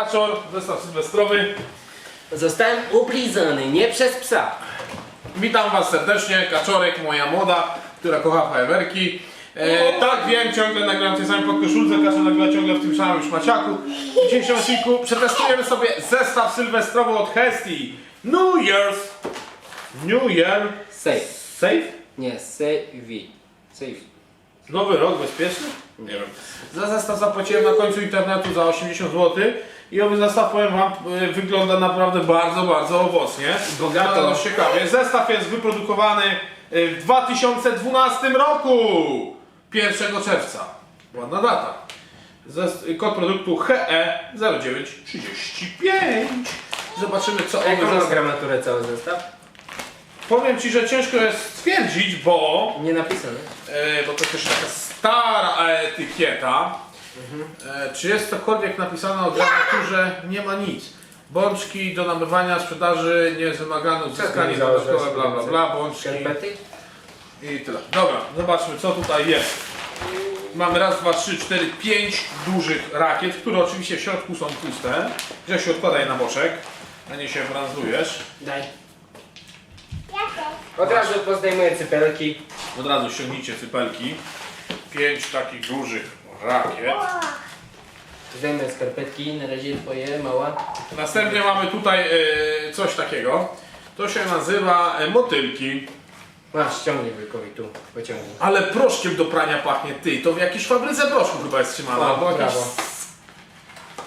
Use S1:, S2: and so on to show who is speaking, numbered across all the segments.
S1: Kaczor, zestaw sylwestrowy.
S2: Zostałem ublizony, nie przez psa.
S1: Witam Was serdecznie, Kaczorek, moja młoda, która kocha fajerwerki. E, tak wiem, ciągle nagram tej samej podkoszulce, Kaczor nagrywa ciągle w tym samym szmaciaku. W dzisiejszym odcinku przetestujemy sobie zestaw sylwestrowy od Hesty. New Year's. New Year.
S2: Safe.
S1: Safe?
S2: Nie, save. Safe.
S1: Nowy rok bezpieczny? Nie wiem. Za zestaw zapłaciłem na końcu internetu za 80 zł. I owy zestaw, powiem Wam, y, wygląda naprawdę bardzo, bardzo owocnie.
S2: Bogato.
S1: Bardzo ciekawie. Zestaw jest wyprodukowany y, w 2012 roku. 1 czerwca. Ładna data. Zes- y, Kod produktu E HE0935. Zobaczymy co owy
S2: Jaką ma
S1: zestaw...
S2: gramaturę cały zestaw?
S1: Powiem Ci, że ciężko jest stwierdzić, bo
S2: Nie napisane.
S1: E, bo to też taka stara etykieta. E, czy jest cokolwiek napisane o gramaturze? Nie ma nic. Bączki do nabywania, sprzedaży, nie jest wymagane uzyskanie
S2: nie
S1: dodatkowe, bla bla bla, bączki
S2: Skarpety?
S1: i tyle. Dobra, zobaczmy co tutaj jest. Mamy raz, dwa, trzy, cztery, pięć dużych rakiet, które oczywiście w środku są puste. Grzesiu odkładaj na boczek, a nie się branzlujesz.
S2: Daj. Od razu pozdejmuję cypelki.
S1: Od razu ściągnijcie cypelki. Pięć takich dużych rakiet.
S2: Zdejmę skarpetki, na razie twoje, mała.
S1: Następnie mamy tutaj e, coś takiego. To się nazywa e, motylki.
S2: Masz, ściągnij wujkowi tu, pociągnij.
S1: Ale proszkiem do prania pachnie ty. To w jakiejś fabryce proszku chyba jest trzymane.
S2: O,
S1: jakieś...
S2: brawo.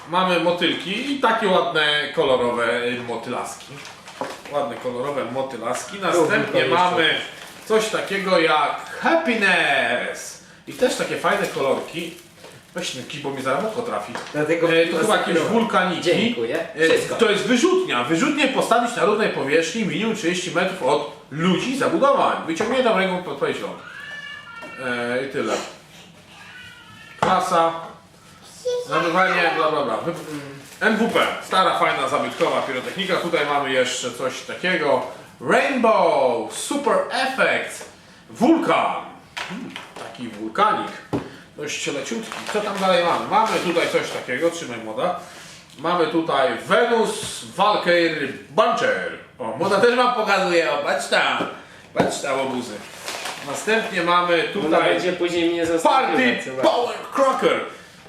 S1: Mamy motylki i takie ładne kolorowe e, motylaski. Ładne kolorowe motylaski. Następnie mamy coś takiego jak happiness. I też takie fajne kolorki. Weź ten kij, bo mi zaraz oko trafi.
S2: Dlatego
S1: E, to chyba jakieś wulkaniki.
S2: Dziękuję.
S1: E,
S2: Wszystko.
S1: To jest wyrzutnia. Wyrzutnię postawić na równej powierzchni minimum 30 metrów od ludzi zabudowań. Wyciągniętą ręką podpowiedź ląd. E, I tyle. Klasa. Nabywanie, bla bla bla. Wy- NWP. Stara, fajna, zabytkowa pirotechnika. Tutaj mamy jeszcze coś takiego. Rainbow Super Effect. Wulkan. Hmm, Taki wulkanik. Dość leciutki. Co tam dalej mamy? Mamy tutaj coś takiego, trzymaj młoda. Mamy tutaj Venus Valkyr Buncher. O, młoda też wam pokazuje, o, patrz tam. Patrz tam obuzy. Następnie mamy tutaj
S2: będzie później mnie
S1: Party. Power Crocker.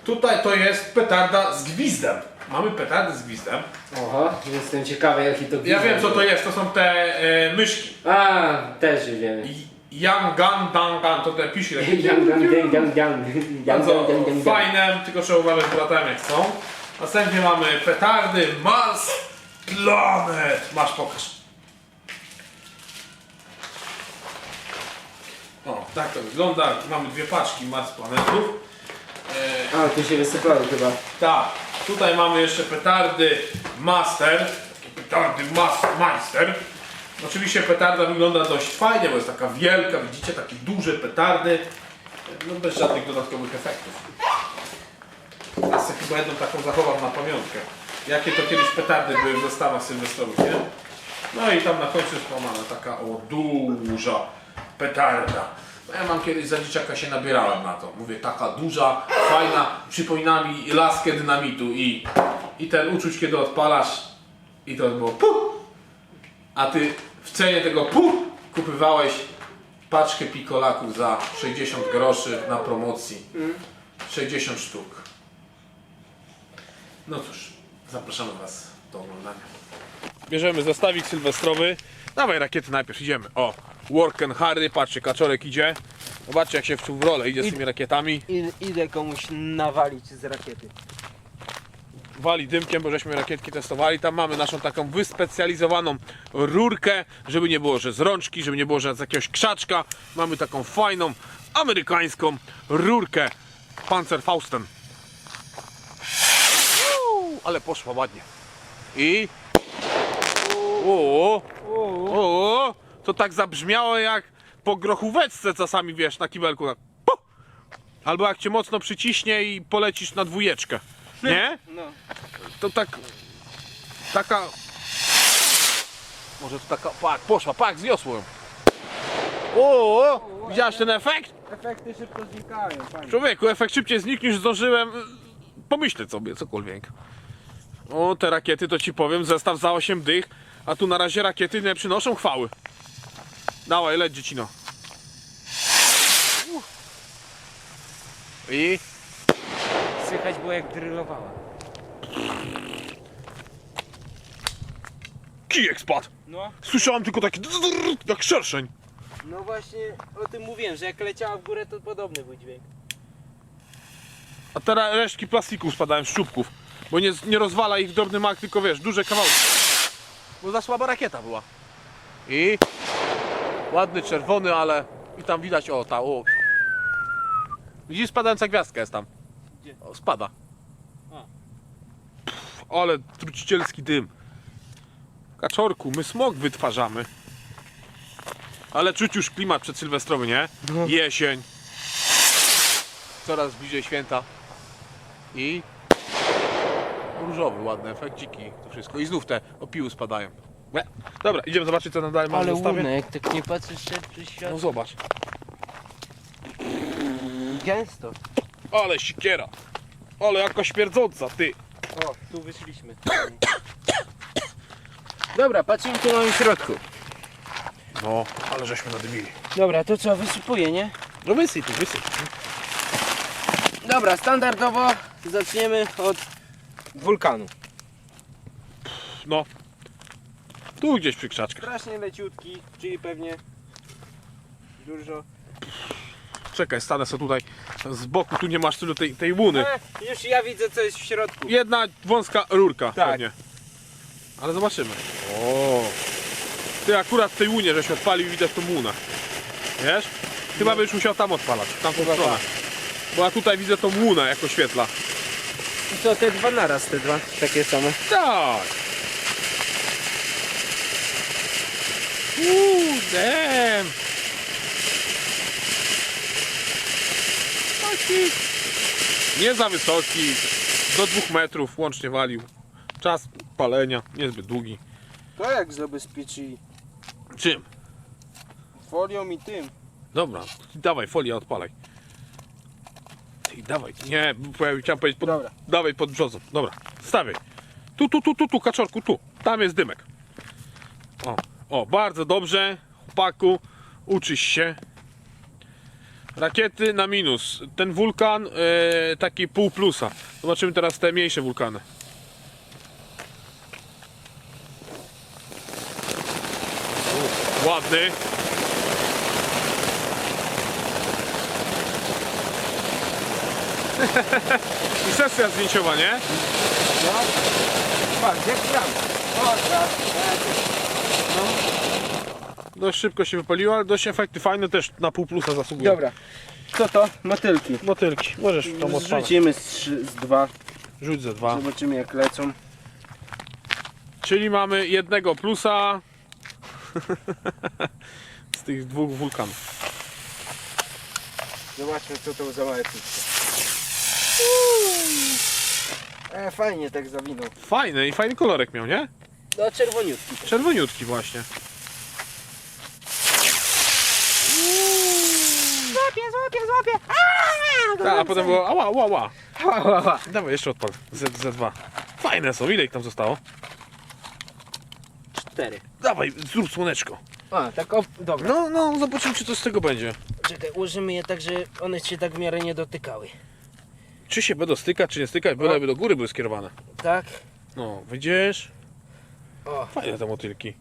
S1: Tutaj to jest petarda z gwizdem. Mamy petardę z gwizdem.
S2: Oho, jestem ciekawy jaki to
S1: Ja wiem co to jest, to są te e, myszki.
S2: A, też wiem.
S1: Yang Gan Dangan, to te piszki takie.
S2: Yang,
S1: Bardzo
S2: yang, yang, yang.
S1: fajne, tylko trzeba uważać z bratami jak są. Następnie mamy petardy Mars Planet. Masz pokaż. O, tak to wygląda. Mamy dwie paczki Mars Planetów. E,
S2: A, tu się wysypały chyba.
S1: tak, tutaj mamy jeszcze petardy Master. Takie petardy Mas Meister. Oczywiście petarda wygląda dość fajnie, bo jest taka wielka, widzicie, takie duże petardy. No bez żadnych dodatkowych efektów. Ja sobie chyba jedną taką zachowam na pamiątkę. Jakie to kiedyś petardy były w zestawach sylwestrowych, nie? No i tam na końcu jest pomana taka o duża petarda. No ja mam kiedyś za dzieciaka się nabierałem na to. Mówię, taka duża, fajna, przypomina mi laskę dynamitu i, i ten uczuć, kiedy odpalasz i to było puf! A ty w cenie tego puf kupywałeś paczkę pikolaków za 60 groszy na promocji. 60 sztuk. No cóż, zapraszamy Was do oglądania. Bierzemy zestawik sylwestrowy. Dawaj rakiety najpierw, idziemy. O, Work and Harry, patrzcie, kaczorek idzie. Zobaczcie jak się wczuł w rolę, idzie z tymi rakietami.
S3: Idę komuś nawalić z rakiety.
S1: Wali dymkiem, bo żeśmy rakietki testowali. Tam mamy naszą taką wyspecjalizowaną rurkę, żeby nie było, że z rączki, żeby nie było, że z jakiegoś krzaczka. Mamy taką fajną, amerykańską rurkę Panzerfausten. Uuu, Ale poszła ładnie. I... O, o, to tak zabrzmiało jak po grochóweczce czasami, wiesz, na kibelku. Tak. Albo jak cię mocno przyciśnie i polecisz na dwójeczkę. Nie?
S3: No.
S1: to tak. Taka. Może to taka. Pak, poszła, pak, zniosło ją. O, widziałeś ten efekt?
S3: Efekty szybko znikają, fajnie.
S1: Człowieku, efekt szybciej znikł niż zdążyłem y, pomyśleć sobie cokolwiek. O, te rakiety to ci powiem, zestaw za 8 dych, a tu na razie rakiety nie przynoszą chwały. Dawaj, leć dziecino. I
S3: Słychać było jak drylowała.
S1: kijek spadł.
S3: No,
S1: Słyszałem tylko taki drrrr, jak szerszeń.
S3: no właśnie o tym mówiłem, że jak leciała w górę to podobny był dźwięk.
S1: A teraz resztki plastików spadają z czubków. Bo nie, nie rozwala ich drobny mak, tylko wiesz, duże kawałki. Bo za słaba rakieta była. I ładny czerwony, ale i tam widać o ta o. Widzisz spadająca gwiazdka jest tam.
S3: Gdzie?
S1: O, spada.
S3: A.
S1: Pff, ale trucicielski dym. Kaczorku, my smog wytwarzamy. Ale czuć już klimat przedsylwestrowy, nie?
S3: No.
S1: Jesień. Coraz bliżej święta. I różowy, ładne efekciki, to wszystko. I znów te opiły spadają. Łe. Dobra, idziemy zobaczyć co nam dalej mamy
S3: Ale ładne, jak tak nie patrzysz się przez świat.
S1: No zobacz.
S3: Gęsto.
S1: Ale sikiera. Ale jaka śmierdząca, ty.
S3: O, tu wyszliśmy. Dobra, patrzymy co mamy w środku.
S1: No, ale żeśmy nadymili.
S3: Dobra, to co, wysypuję, nie?
S1: No wysyp, wysyp.
S3: Dobra, standardowo zaczniemy od wulkanu.
S1: No. Tu gdzieś przy krzaczkach.
S3: Strasznie leciutki, czyli pewnie dużo.
S1: Czekaj, stanę sobie tutaj z boku, tu nie masz tylu tej, tej łuny.
S3: E, już ja widzę co jest w środku.
S1: Jedna wąska rurka
S3: Tak.
S1: pewnie. Ale zobaczymy. O. Ty akurat w tej łunie żeś odpalił i widać tą łunę. Wiesz? Chyba byś musiał tam odpalać, w tamtą
S3: Chyba
S1: stronę.
S3: tak.
S1: Bo ja tutaj widzę tą łunę jako świetla.
S3: I co, te dwa naraz, te dwa takie same.
S1: Tak. Uuu, damn. Taki. Nie za wysoki. Do dwóch metrów łącznie walił. Czas palenia niezbyt długi.
S3: To jak zabezpieczyli?
S1: Czym?
S3: Folią i tym.
S1: Dobra, dawaj folię odpalaj. Ty, dawaj. Nie, bo ja chciałem powiedzieć pod,
S3: Dobra.
S1: Dawaj pod brzozą. Dobra, stawiaj. Tu, tu, tu, tu, tu, kaczorku, tu. Tam jest dymek. O, o, bardzo dobrze. Chłopaku, uczysz się. Rakiety na minus. Ten wulkan e, taki pół plusa. Zobaczymy teraz te mniejsze wulkany. U, Ładny. I sesja zdjęciowa, nie?
S3: No. Patrz, jak tam. O, tak.
S1: Dość szybko się wypaliło, ale dość efekty fajne też na pół plusa zasługują.
S3: Dobra. Co to? Motylki.
S1: Motylki, możesz w tą odpalać.
S3: Zrzucimy z, trzy- z dwa.
S1: Rzuć ze dwa.
S3: Zobaczymy jak lecą.
S1: Czyli mamy jednego plusa z tych dwóch wulkanów.
S3: Zobaczmy co to za małe. E, fajnie tak zawinął.
S1: Fajny i fajny kolorek miał, nie?
S3: No czerwoniutki.
S1: Czerwoniutki właśnie.
S3: Złapie.
S1: Tak, a potem było ała, ała, ała.
S3: Ała,
S1: Dawaj, jeszcze odpal. Z, ze dwa. Fajne są, ile ich tam zostało?
S3: Cztery.
S1: Dawaj, zrób słoneczko.
S3: A, tak o, dobra.
S1: No, no, zobaczymy, czy coś z tego będzie.
S3: Czekaj, ułożymy je tak, że one się tak w miarę nie dotykały.
S1: Czy się będą stykać, czy nie stykać, byleby do góry były skierowane.
S3: Tak?
S1: No, widzisz?
S3: O,
S1: Fajne te motylki.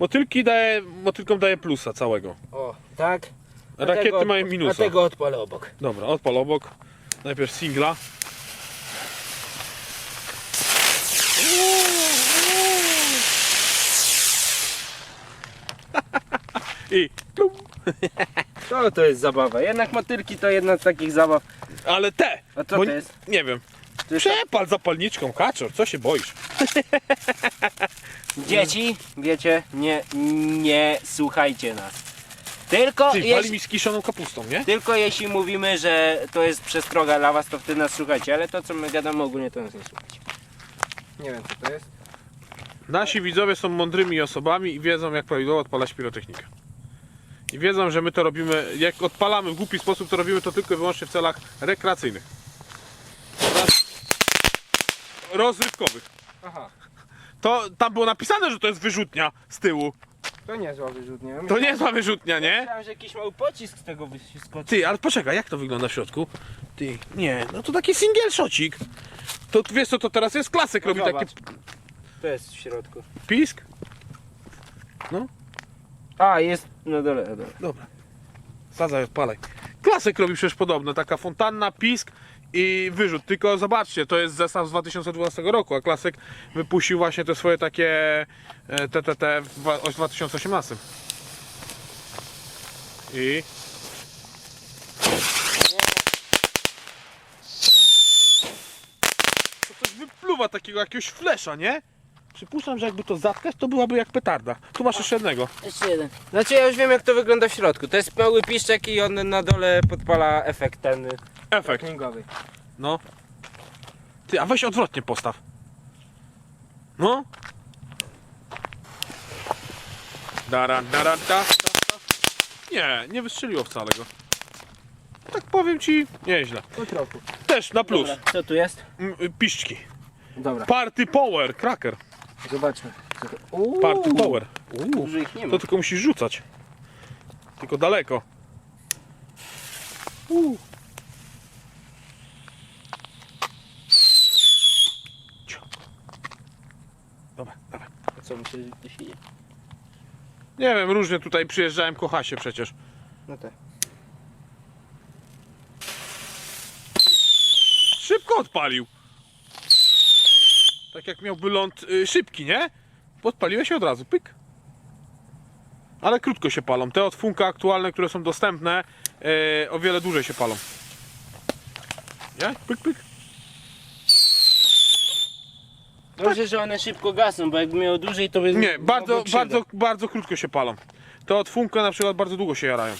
S1: Motylki daje, motylkom daje plusa całego.
S3: o, tak. A
S1: Rakiety
S3: tego-
S1: mają
S3: A
S1: minusa.
S3: tego odpalę obok.
S1: Dobra, odpal obok. Najpierw singla. I.
S3: To to jest zabawa. Jednak motylki to jedna z takich zabaw.
S1: Ale te!
S3: A co
S1: bo
S3: to
S1: nie-
S3: jest?
S1: Nie wiem.
S3: To jest
S1: Przepal zapalniczką, kaczor, co się boisz?
S3: Dzieci, wiecie, nie, nie słuchajcie nas. Tylko
S1: Ty,
S3: jeśli,
S1: mi z kiszoną kapustą, nie?
S3: tylko jeśli mówimy, że to jest przestroga dla was, to wtedy nas słuchajcie, ale to co my gadamy ogólnie to nas nie słuchajcie. Nie wiem co to jest.
S1: Nasi widzowie są mądrymi osobami i wiedzą jak prawidłowo odpalać pirotechnikę. I wiedzą, że my to robimy, jak odpalamy w głupi sposób, to robimy to tylko i wyłącznie w celach rekreacyjnych. Oraz Rozrywkowych.
S3: Aha,
S1: To tam było napisane, że to jest wyrzutnia z tyłu.
S3: To nie zła wyrzutnia.
S1: To nie jest zła wyrzutnia, nie?
S3: Myślałem, że jakiś mały pocisk z tego wyskoczy.
S1: Ty, ale poczekaj, jak to wygląda w środku? Ty, nie, no to taki single shocik. To wiesz co, to teraz jest klasyk, robi taki.
S3: To jest w środku.
S1: pisk.
S3: A, jest na dole, na dole.
S1: Dobra. Sadzaj, odpalaj. Klasyk robi przecież podobno, taka fontanna, pisk i wyrzut. Tylko zobaczcie, to jest zestaw z 2012 roku, a klasyk wypuścił właśnie te swoje takie TTT w dwa- w 2018. I... Wypluwa takiego jakiegoś flesza, nie? Przypuszczam, że jakby to zatkać, to byłaby jak petarda. Tu masz jeszcze jednego.
S3: Jeszcze jeden. Znaczy ja już wiem jak to wygląda w środku. To jest mały piszczek i on na dole podpala efekt ten
S1: Efekt. No. Ty, a weź odwrotnie postaw. No. Dara, dara, da. Nie, nie wystrzeliło wcale go. Tak powiem ci, nieźle.
S3: Po trochu.
S1: Też na plus.
S3: Dobra, co tu jest?
S1: Y, Piszczki.
S3: Dobra,
S1: Party Power, cracker.
S3: zobaczmy. Co to... Uuu,
S1: Party Power. Uuu,
S3: Dużo ich nie ma.
S1: to tylko musisz rzucać. Tylko daleko. Uuu. Cio. Dobra, dawaj.
S3: A co myślisz, że idzie?
S1: Nie wiem, różnie tutaj przyjeżdżałem, kocha się przecież.
S3: No tak.
S1: Szybko odpalił. Tak jak miałby ląd y, szybki, nie? Podpaliłeś się od razu, pyk. Ale krótko się palą. Te od Funka aktualne, które są dostępne, y, o wiele dłużej się palą. Nie? Pyk, pyk.
S3: Dobrze, że one szybko gasną, bo jakby miało dłużej to by...
S1: Nie, bardzo, bardzo, bardzo krótko się palą. Te od Funka na przykład bardzo długo się jarają.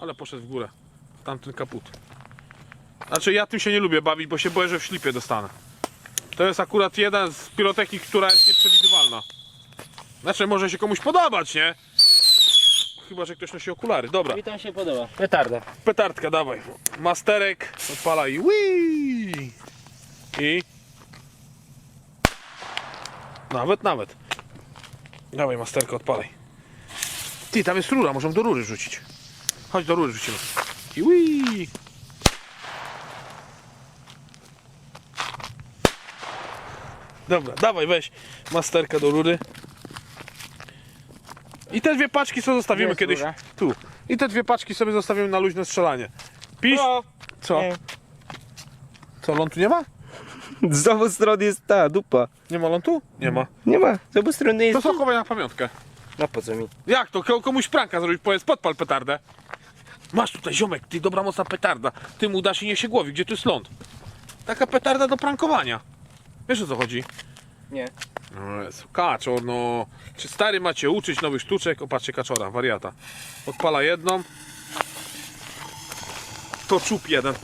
S1: Ale poszedł w górę. Tamten kaput. Znaczy ja tym się nie lubię bawić, bo się boję, że w ślipie dostanę. To jest akurat jeden z pirotechnik, która jest nieprzewidywalna. Znaczy może się komuś podobać, nie? Chyba, że ktoś nosi okulary. Dobra.
S3: Mi tam się podoba. Petarda.
S1: Petardka, dawaj. Masterek, odpala i wii. I... Nawet, nawet. Dawaj, masterkę, odpalaj. Ty, tam jest rura, możemy do rury rzucić. Chodź, do rury rzucimy. I wii. Dobra, dawaj, weź masterkę do rury. I te dwie paczki sobie zostawimy
S3: Jest
S1: kiedyś.
S3: rura.
S1: Tu. I te dwie paczki sobie zostawimy na luźne strzelanie. Pisz.
S3: O,
S1: Co?
S3: nie.
S1: Co, lądu nie ma?
S3: Z obu stron jest ta dupa.
S1: Nie ma lądu? Nie ma.
S3: Nie ma. Z obu stron
S1: To
S3: jest...
S1: są chowaj na pamiątkę.
S3: No po co mi?
S1: Jak to? Ko- Komuś pranka zrobić, powiedz, podpal petardę. Masz tutaj ziomek, ty dobra mocna petarda. Ty mu dasz i niech się głowi, gdzie tu jest ląd? Taka petarda do prankowania. Wiesz o co chodzi?
S3: Nie.
S1: No kaczor, no. Czy stary macie uczyć nowych sztuczek? Opatrzcie kaczora, wariata. Odpala jedną. To czub jeden.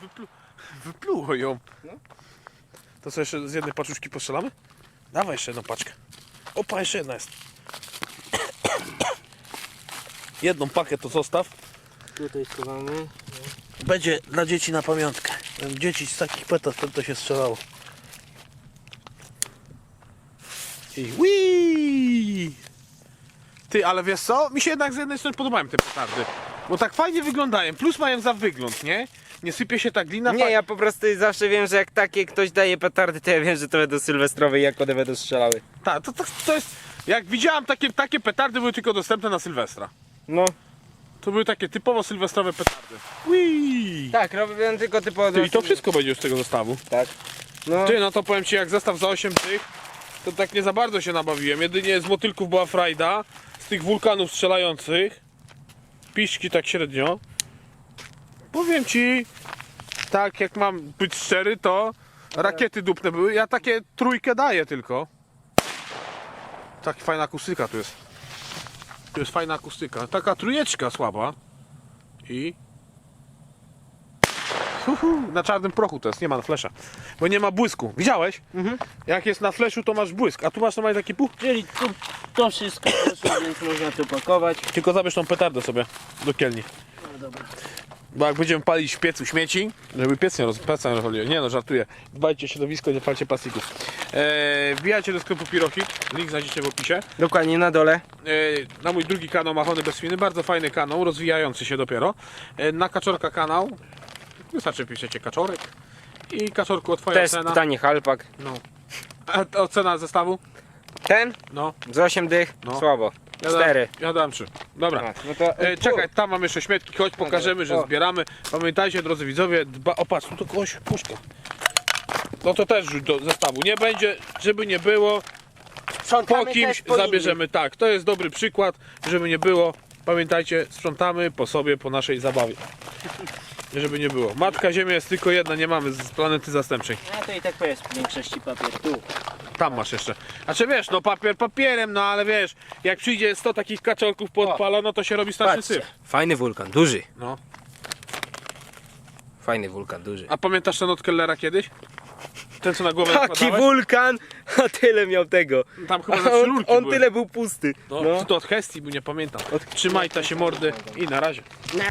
S1: Wyplu... Wypluło ją.
S3: No.
S1: To co, jeszcze z jednej paczuszki postrzelamy? Dawaj jeszcze jedną paczkę. Opa, jeszcze jedna jest. Jedną pakę to zostaw.
S3: Tutaj schowamy.
S1: Będzie dla dzieci na pamiątkę. Dzieci z takich petard to, to się strzelało. I wii! Ty, ale wiesz co? Mi się jednak z jednej strony podobają te petardy. Bo tak fajnie wyglądają. Plus mają za wygląd, nie? Nie sypie się ta glina.
S3: Nie, ja po prostu zawsze wiem, że jak takie ktoś daje petardy, to ja wiem, że to będą sylwestrowe i jak one będą strzelały.
S1: Ta, to, to, to jest... Jak widziałem, takie, takie petardy były tylko dostępne na Sylwestra.
S3: No,
S1: To były takie typowo sylwestrowe petardy. Wii!
S3: tak, robię tylko typowo...
S1: Ty, I to wszystko będzie z tego zestawu.
S3: Tak. No,
S1: Ty, no to powiem ci, jak zestaw za 8 tych, to tak nie za bardzo się nabawiłem. Jedynie z motylków była frajda, z tych wulkanów strzelających, piszki tak średnio. Powiem ci, tak jak mam być szczery, to rakiety dupne były. Ja takie trójkę daję tylko. Tak fajna akustyka tu jest. Tu jest fajna akustyka. Taka trójeczka słaba. I... Uhu, na czarnym prochu to jest, nie ma na flesza. Bo nie ma błysku. Widziałeś? Jak jest na fleszu, to masz błysk, a tu masz normalnie taki puch.
S3: Czyli tu, to wszystko poszło, więc można to pakować.
S1: Tylko zabierz tą petardę sobie do kielni.
S3: No dobra.
S1: Bo jak będziemy palić w piecu śmieci, żeby piec nie, roz, nie. Nie no, żartuję. Dbajcie o środowisko, nie palcie plastików. Eee, wbijajcie do sklepu Pirohit, link znajdziecie w opisie.
S3: Dokładnie na dole.
S1: Eee, na mój drugi kanał Machony bez Świny, bardzo fajny kanał, rozwijający się dopiero. Eee, na Kaczorka kanał, wystarczy piszecie Kaczorek. I Kaczorku, twoja
S3: To jest
S1: ocena.
S3: pytanie Halpak.
S1: No. A ta ocena zestawu?
S3: Ten
S1: No.
S3: z 8 dych,
S1: No.
S3: słabo.
S1: Ja dam-
S3: 4.
S1: Ja dam 3. Dobra.
S3: No to,
S1: E, czekaj, tam mam jeszcze śmietki, chodź pokażemy, że
S3: O.
S1: zbieramy. Pamiętajcie drodzy widzowie, dba, o patrz, tu to kogoś puszka. No to też rzuć do zestawu. Nie będzie, żeby nie było, po kimś zabierzemy. Tak, to jest dobry przykład, żeby nie było. Pamiętajcie, sprzątamy po sobie, po naszej zabawie. Żeby nie było. Matka Ziemia jest tylko jedna, nie mamy z planety zastępczej.
S3: A to i tak to jest w większości papier tu.
S1: Tam masz jeszcze. A czy wiesz, no papier papierem, no ale wiesz, jak przyjdzie 100 takich kaczorków podpala, no to się robi straszny
S3: Patrzcie,
S1: syf.
S3: fajny wulkan, duży.
S1: No.
S3: Fajny wulkan, duży.
S1: A pamiętasz ten od Kellera kiedyś? Ten co na głowę
S3: Taki
S1: nakładałeś?
S3: wulkan, a tyle miał tego.
S1: Tam chyba
S3: A
S1: trzy
S3: on, on tyle był pusty.
S1: No,
S3: No.
S1: Czy to od Hestii, bo nie pamiętam. Trzymaj ta się mordy i na razie.
S3: Na